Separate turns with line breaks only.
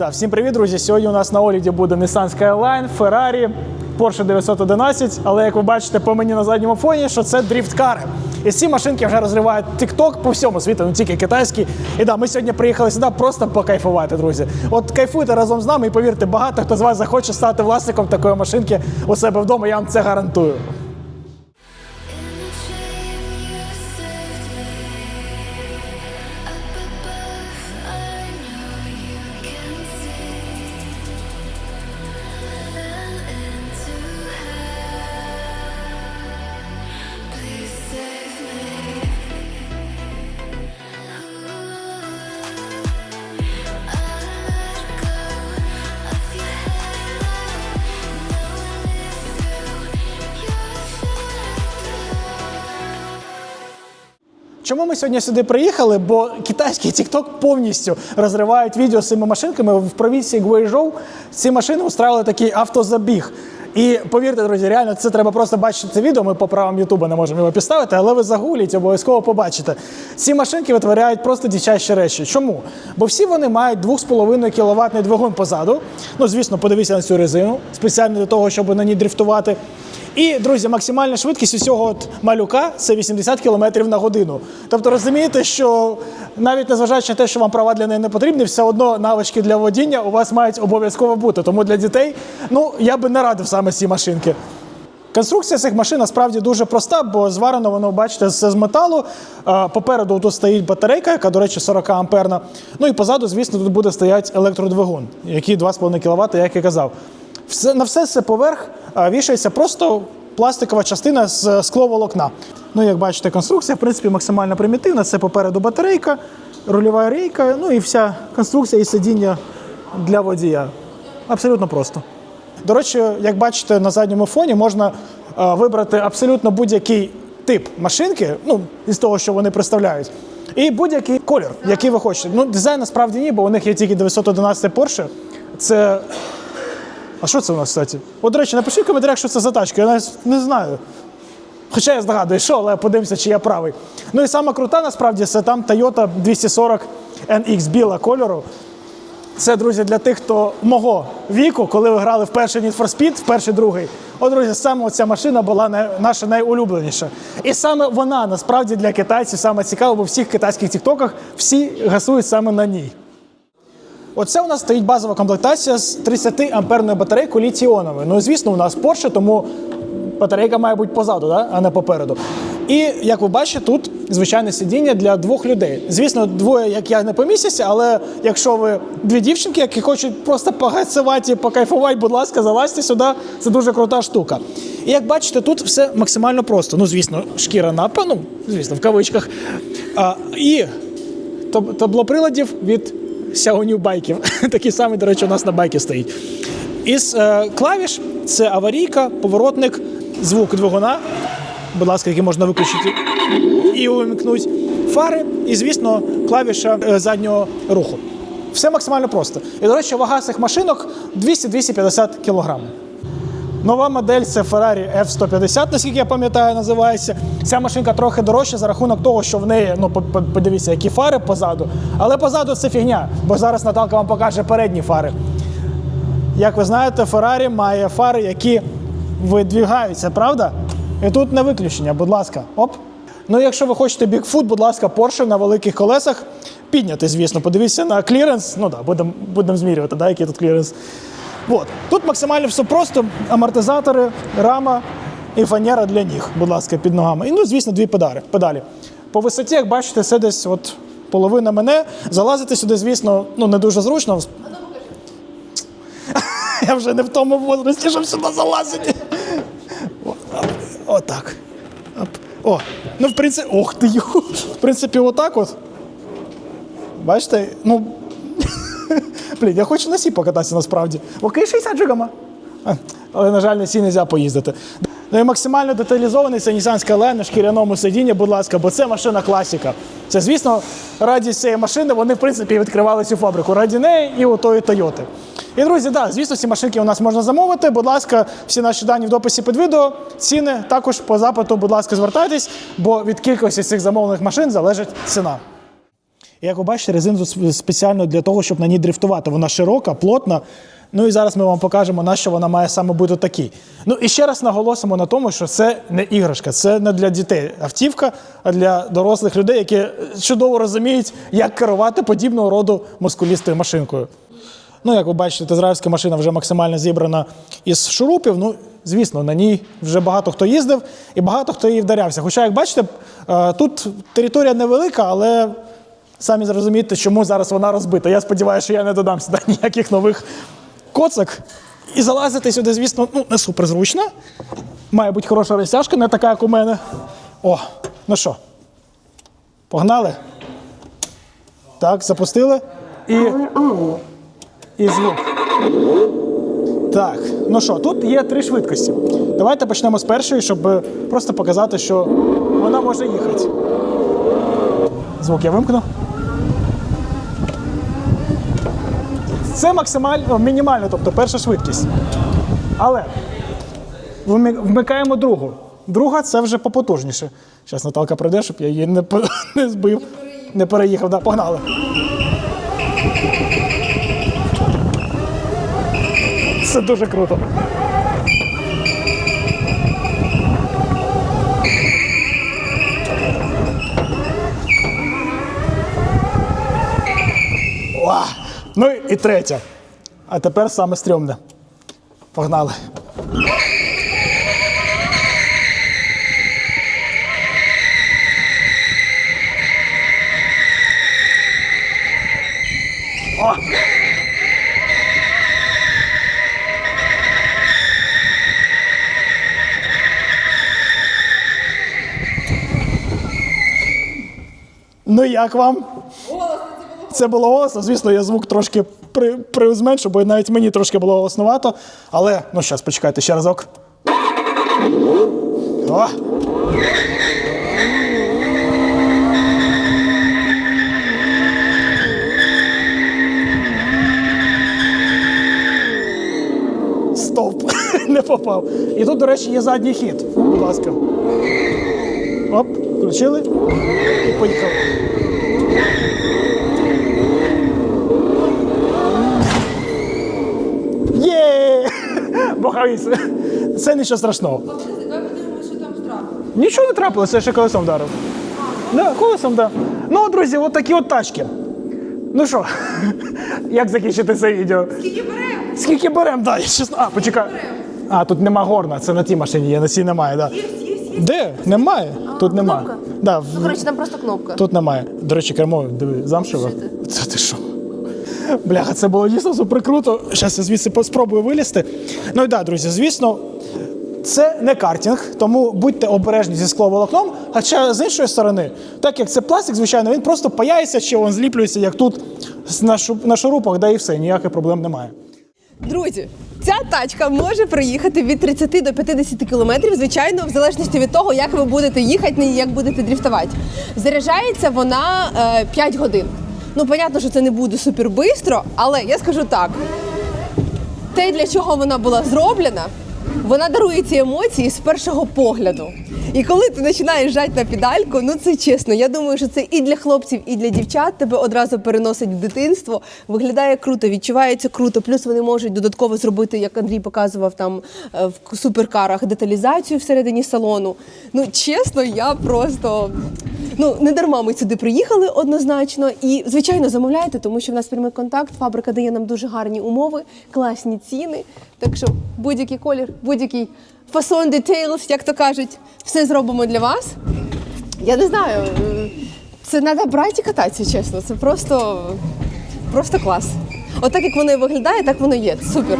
Да, всім привіт, друзі! Сьогодні у нас на огляді буде Nissan Skyline, Ferrari, Porsche 911, але як ви бачите по мені на задньому фоні, що це дріфт-кари. І ці машинки вже розривають TikTok по всьому світу, не тільки китайський. І да, ми сьогодні приїхали сюди просто покайфувати, друзі. От кайфуйте разом з нами і повірте, багато хто з вас захоче стати власником такої машинки у себе вдома, я вам це гарантую. Чому ми сьогодні сюди приїхали? Бо китайський TikTok повністю розривають відео з цими машинками. В провінції Гуейжоу ці машини устраювали такий автозабіг. І повірте, друзі, реально це треба просто бачити це відео. Ми по правам Ютуба не можемо його підставити, але ви загуліть, обов'язково побачите. Ці машинки витворяють просто дичайші речі. Чому? Бо всі вони мають 2,5 кВт двигун позаду. Ну, звісно, подивіться на цю резину, спеціально для того, щоб на ній дрифтувати. І, друзі, максимальна швидкість усього от малюка це 80 км на годину. Тобто розумієте, що навіть незважаючи на те, що вам права для неї не потрібні, все одно навички для водіння у вас мають обов'язково бути. Тому для дітей, ну я би не радив саме ці машинки. Конструкція цих машин насправді дуже проста, бо зварено воно, бачите, все з металу. Попереду тут стоїть батарейка, яка, до речі, 40 амперна. Ну і позаду, звісно, тут буде стояти електродвигун, який 2,5 кВт, як я казав. Все, на все це поверх вішається просто пластикова частина з скловолокна. Ну, як бачите, конструкція, в принципі, максимально примітивна. Це попереду батарейка, рульова рейка, ну і вся конструкція і сидіння для водія. Абсолютно просто. До речі, як бачите, на задньому фоні можна е, вибрати абсолютно будь-який тип машинки, ну, із того, що вони представляють, і будь-який колір, який ви хочете. Ну, дизайн насправді ні, бо у них є тільки 911 Porsche. Це. А що це у нас, кстати? От, до речі, напишіть в коментарях, що це за тачка. Я навіть не знаю. Хоча я здогадую, що, але подивимося, чи я правий. Ну і сама крута, насправді, це там Toyota 240 NX біла кольору. Це, друзі, для тих, хто мого віку, коли ви грали в перший Need for Speed, в перший другий. От, друзі, саме ця машина була наша найулюбленіша. І саме вона насправді для китайців саме цікава, бо в всіх китайських тіктоках всі гасують саме на ній. Оце у нас стоїть базова комплектація з 30 амперною батарейкою літіоновою. Ну, звісно, у нас Porsche, тому батарейка має бути позаду, да? а не попереду. І як ви бачите, тут звичайне сидіння для двох людей. Звісно, двоє, як я, не помістяться, але якщо ви дві дівчинки, які хочуть просто погасувати, покайфувати, будь ласка, залазьте сюди. Це дуже крута штука. І як бачите, тут все максимально просто. Ну, звісно, шкіра напа, ну, звісно, в кавичках. А, і таб- таблоприладів від Xiaomi байків. Такий самий, до речі, у нас на байкі стоїть. Із е, клавіш це аварійка, поворотник, звук двигуна, будь ласка, який можна виключити і увімкнути. Фари і, звісно, клавіша е, заднього руху. Все максимально просто. І, до речі, вага цих машинок 200-250 кг. Нова модель це Ferrari F150, наскільки я пам'ятаю, називається. Ця машинка трохи дорожча за рахунок того, що в неї, ну по- по- подивіться, які фари позаду. Але позаду це фігня, бо зараз Наталка вам покаже передні фари. Як ви знаєте, Ferrari має фари, які видвігаються, правда? І тут не виключення, будь ласка. Оп. Ну, якщо ви хочете Bigfoot, будь ласка, Porsche на великих колесах підняти, звісно. Подивіться на кліренс. Ну так, да, будемо будем змірювати, да, який тут кліренс. От. Тут максимально все просто: амортизатори, рама і фанера для ніг, будь ласка, під ногами. І ну, звісно, дві педалі. педалі. По висоті, як бачите, це десь от половина мене. Залазити сюди, звісно, ну не дуже зручно. Я вже не в тому возрасті, щоб сюди залазити. Отак. О, ну в принципі, ох ти. В принципі, отак от. Бачите, ну. Блін, я хочу на сі покататися насправді. Окей, 60 джигама. Але, на жаль, на сі не можна поїздити. Ну і максимально деталізований це Nissan Skyline на шкіряному сидінні, будь ласка, бо це машина класіка. Це, звісно, раді цієї машини вони, в принципі, відкривали цю фабрику. Раді неї і у тої Тойоти. І, друзі, да, звісно, ці машинки у нас можна замовити. Будь ласка, всі наші дані в дописі під відео. Ціни також по запиту, будь ласка, звертайтесь, бо від кількості цих замовлених машин залежить ціна. Як ви бачите, резину спеціально для того, щоб на ній дрифтувати. Вона широка, плотна. Ну і зараз ми вам покажемо, на що вона має саме бути такій. Ну і ще раз наголосимо на тому, що це не іграшка, це не для дітей автівка, а для дорослих людей, які чудово розуміють, як керувати подібного роду мускулістою машинкою. Ну, як ви бачите, тезраївська машина вже максимально зібрана із шурупів. Ну, звісно, на ній вже багато хто їздив і багато хто її вдарявся. Хоча, як бачите, е, тут територія невелика, але самі зрозумієте, чому зараз вона розбита. Я сподіваюся, що я не додам сюди ніяких нових коцок. І залазити сюди, звісно, ну, не супер зручно. Має бути хороша розтяжка, не така, як у мене. О, ну що, погнали? Так, запустили. І і звук. Так, ну що, тут є три швидкості. Давайте почнемо з першої, щоб просто показати, що вона може їхати. Звук я вимкну. Це максимально мінімально, тобто перша швидкість. Але вмикаємо другу. Друга це вже попотужніше. Зараз Наталка прийде, щоб я її не, не збив, не переїхав. Да, погнали. Це дуже круто. О! Ну і третя. А тепер саме стрьомне. Погнали. О! Ну як вам? Це було голосно. Звісно, я звук трошки при, призменшу, бо навіть мені трошки було голоснувато. Але ну зараз, почекайте ще разок. О! Стоп! Не попав. І тут, до речі, є задній хід. Будь ласка. Оп, включили і поїхали. Є! Бохавіс. Це нічого страшного.
Давай подивимося, що там штраф.
Нічого не трапилося, я ще колесом вдарив. Да, колесом, да. Ну, друзі, от такі от тачки. Ну що, як закінчити це відео?
Скільки беремо?
Скільки беремо? Да, я чесно. А, почекай. А, тут нема горна, це на тій машині, є, на цій немає, да.
Є, є, є.
Де? Немає. Тут немає. Да, в-
Ну, коротше, там просто кнопка.
Тут немає. До речі, кермо, диви, замшеве. Це ти що? Бляха, це було дійсно супер круто. Зараз я звідси спробую вилізти. Ну і да, друзі, звісно, це не картинг, тому будьте обережні зі скловолокном. Хоча з іншої сторони, так як це пластик, звичайно, він просто паяється чи він зліплюється, як тут на, шурупах, да і все, ніяких проблем немає.
Друзі, ця тачка може проїхати від 30 до 50 кілометрів, звичайно, в залежності від того, як ви будете їхати і як будете дріфтувати. Заряджається вона е, 5 годин. Ну, понятно, що це не буде супербистро, але я скажу так: те, для чого вона була зроблена, вона дарує ці емоції з першого погляду. І коли ти починаєш жати на педальку, ну це чесно. Я думаю, що це і для хлопців, і для дівчат тебе одразу переносить в дитинство. Виглядає круто, відчувається круто. Плюс вони можуть додатково зробити, як Андрій показував там е, в суперкарах, деталізацію всередині салону. Ну чесно, я просто ну не дарма ми сюди приїхали однозначно. І звичайно замовляйте, тому що в нас прямий контакт. Фабрика дає нам дуже гарні умови, класні ціни. Так що будь-який колір, будь-який фасон, details, як то кажуть, все зробимо для вас. Я не знаю, е, це треба брати і кататися, чесно. Це просто, просто клас. Отак як воно і виглядає, так воно є. Супер.